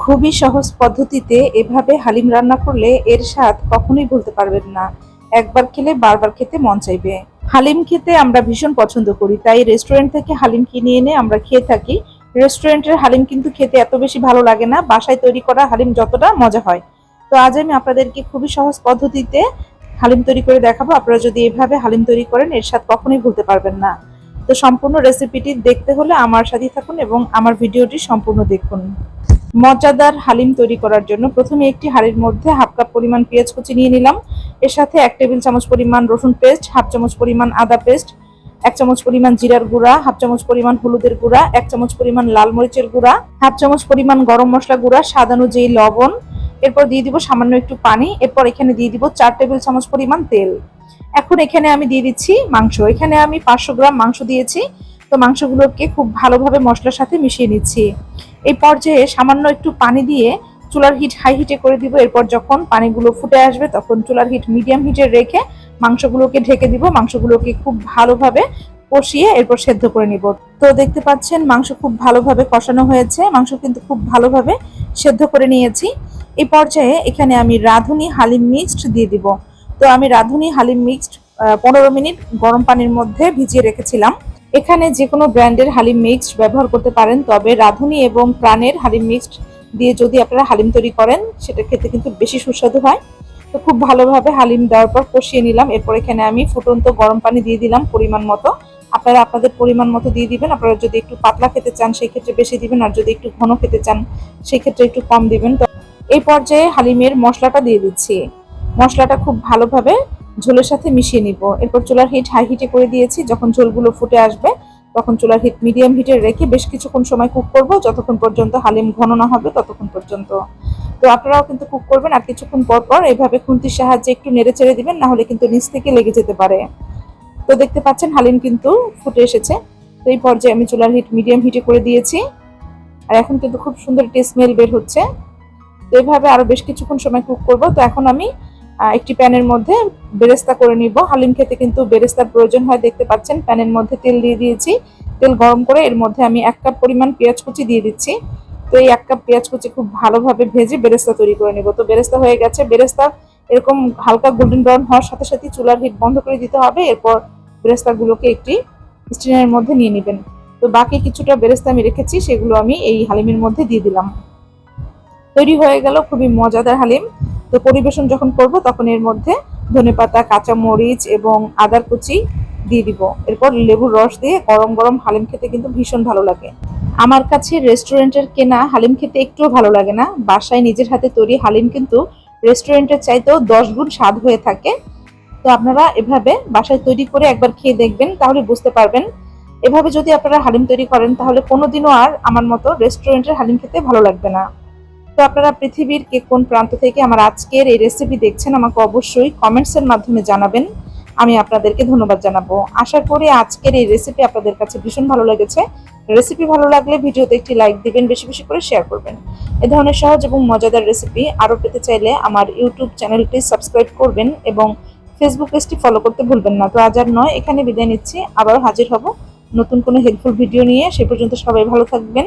খুবই সহজ পদ্ধতিতে এভাবে হালিম রান্না করলে এর স্বাদ কখনোই ভুলতে পারবেন না। একবার খেলে বারবার খেতে মন চাইবে। হালিম খেতে আমরা ভীষণ পছন্দ করি, তাই রেস্টুরেন্ট থেকে হালিম কিনে এনে আমরা খেয়ে থাকি। রেস্টুরেন্টের হালিম কিন্তু খেতে এত বেশি ভালো লাগে না, বাসায় তৈরি করা হালিম যতটা মজা হয়। তো আজ আমি আপনাদেরকে খুবই সহজ পদ্ধতিতে হালিম তৈরি করে দেখাবো। আপনারা যদি এভাবে হালিম তৈরি করেন, এর স্বাদ কখনোই ভুলতে পারবেন না। তো সম্পূর্ণ রেসিপিটি দেখতে হলে আমার সাথেই থাকুন এবং আমার ভিডিওটি সম্পূর্ণ দেখুন। মজাদার হালিম তৈরি করার জন্য প্রথমে একটি হাঁড়ির মধ্যে হাফ কাপ পরিমাণ পেঁয়াজ কুচি নিয়ে নিলাম। এর সাথে এক টেবিল চামচ পরিমাণ রসুন পেস্ট, হাফ চামচ পরিমাণ আদা পেস্ট, এক চামচ পরিমাণ জিরার গুঁড়া, হাফ চামচ পরিমাণ হলুদের গুঁড়া, এক চামচ পরিমাণ লাল মরিচের গুঁড়া, হাফ চামচ পরিমাণ গরম মশলা গুঁড়া, স্বাদ অনুযায়ী লবণ। এরপর দিয়ে দিব সামান্য একটু পানি। এরপর এখানে দিয়ে দিব চার টেবিল চামচ পরিমাণ তেল। এখন এখানে আমি দিয়ে দিচ্ছি মাংস। এখানে আমি পাঁচশো গ্রাম মাংস দিয়েছি। তো মাংসগুলোকে খুব ভালোভাবে মশলার সাথে মিশিয়ে নিচ্ছি। এই পর্যায়ে সামান্য একটু পানি দিয়ে চুলার হিট হাই হিটে করে দিব। এরপর যখন পানিগুলো ফুটে আসবে, তখন চুলার হিট মিডিয়াম হিটে রেখে মাংসগুলোকে ঢেকে দিব। মাংসগুলোকে খুব ভালোভাবে কষিয়ে এরপর সেদ্ধ করে নিব। তো দেখতে পাচ্ছেন, মাংস খুব ভালোভাবে কষানো হয়েছে। মাংস কিন্তু খুব ভালোভাবে সেদ্ধ করে নিয়েছি। এই পর্যায়ে এখানে আমি রাঁধুনি হালিম মিক্সড দিয়ে দিব। তো আমি রাঁধুনি হালিম মিক্সড পনেরো মিনিট গরম পানির মধ্যে ভিজিয়ে রেখেছিলাম। এখানে যে কোনো ব্র্যান্ডের হালিম মিক্সড ব্যবহার করতে পারেন, তবে রাঁধুনি এবং প্রাণের হালিম মিক্সড দিয়ে যদি আপনারা হালিম তৈরি করেন, সেটা খেতে কিন্তু বেশি সুস্বাদু হয়। তো খুব ভালোভাবে হালিম দেওয়ার পর কষিয়ে নিলাম। এরপর এখানে আমি ফুটন্ত গরম পানি দিয়ে দিলাম পরিমাণ মতো। আপনারা আপনাদের পরিমাণ মতো দিয়ে দিবেন। আপনারা যদি একটু পাতলা খেতে চান, সেই ক্ষেত্রে বেশি দিবেন, আর যদি একটু ঘন খেতে চান, সেই ক্ষেত্রে একটু কম দিবেন। তো এই পর্যায়ে হালিমের মশলাটা দিয়ে দিচ্ছি। মশলাটা খুব ভালোভাবে ঝোলের সাথে মিশিয়ে নিব। এরপর চুলার হিট হাই হিটে করে দিয়েছি। যখন ঝোলগুলো ফুটে আসবে, তখন চুলার হিট মিডিয়াম হিটে রেখে বেশ কিছুক্ষণ সময় কুক করব। যতক্ষণ পর্যন্ত হালিম ঘন না হবে, ততক্ষণ পর্যন্ত। তো আপনারাও কিন্তু কুক করবেন আর কিছুক্ষণ পর পর এভাবে খুন্তির সাহায্যে একটু নেড়ে চেড়ে দিবেন, না হলে কিন্তু নিচ থেকে লেগে যেতে পারে। তো দেখতে পাচ্ছেন হালিম কিন্তু ফুটে এসেছে। তো এই পর্যায়ে আমি চুলার হিট মিডিয়াম হিটে করে দিয়েছি। আর এখন কিন্তু খুব সুন্দর একটি স্মেল বের হচ্ছে। তো এইভাবে আরও বেশ কিছুক্ষণ সময় কুক করব। তো এখন আমি একটি প্যানের মধ্যে বেরেস্তা করে নিব। হালিম খেতে কিন্তু বেরেস্তার প্রয়োজন হয়, দেখতে পাচ্ছেন। প্যানের মধ্যে তেল দিয়ে দিয়েছি। তেল গরম করে এর মধ্যে আমি এক কাপ পরিমাণ পেঁয়াজ কুচি দিয়ে দিচ্ছি। তো এই এক কাপ পেঁয়াজ কুচি খুব ভালোভাবে ভেজে বেরেস্তা তৈরি করে নিব। তো বেরেস্তা হয়ে গেছে। বেরেস্তা এরকম হালকা গোল্ডেন ব্রাউন হওয়ার সাথে সাথে চুলার হিট বন্ধ করে দিতে হবে। এরপর বেরেস্তাগুলোকে একটি স্টিনের মধ্যে নিয়ে নেবেন। তো বাকি কিছুটা বেরেস্তা আমি রেখেছি, সেগুলো আমি এই হালিমের মধ্যে দিয়ে দিলাম। তৈরি হয়ে গেল খুবই মজাদার হালিম। তো পরিবেশন যখন করব, তখন এর মধ্যে ধনেপাতা কাঁচা মরিচ এবং আদার কুচি দিয়ে দিব। এরপর লেবুর রস দিয়ে গরম গরম হালিম খেতে কিন্তু ভীষণ ভালো লাগে। আমার কাছে রেস্টুরেন্টের কেনা হালিম খেতে একটুও ভালো লাগে না। বাসায় নিজের হাতে তৈরি হালিম কিন্তু রেস্টুরেন্টের চাইতেও দশ গুণ স্বাদ হয়ে থাকে। তো আপনারা এভাবে বাসায় তৈরি করে একবার খেয়ে দেখবেন, তাহলে বুঝতে পারবেন। এভাবে যদি আপনারা হালিম তৈরি করেন, তাহলে কোনোদিনও আর আমার মতো রেস্টুরেন্টের হালিম খেতে ভালো লাগবে না। তো আপনারা পৃথিবীর কে কোন প্রান্ত থেকে আমার আজকের এই রেসিপি দেখছেন, আমাকে অবশ্যই কমেন্টসের মাধ্যমে জানাবেন। আমি আপনাদেরকে ধন্যবাদ জানাব। আশা করি আজকের এই রেসিপি আপনাদের কাছে ভীষণ ভালো লেগেছে। রেসিপি ভালো লাগলে ভিডিওতে একটি লাইক দিবেন, বেশি বেশি করে শেয়ার করবেন। এ ধরনের সহজ এবং মজাদার রেসিপি আরও পেতে চাইলে আমার ইউটিউব চ্যানেলটি সাবস্ক্রাইব করবেন এবং ফেসবুক পেজটি ফলো করতে ভুলবেন না। তো আজ আর নয়, এখানে বিদায় নিচ্ছি। আবারও হাজির হব নতুন কোনো হেল্পফুল ভিডিও নিয়ে। সে পর্যন্ত সবাই ভালো থাকবেন।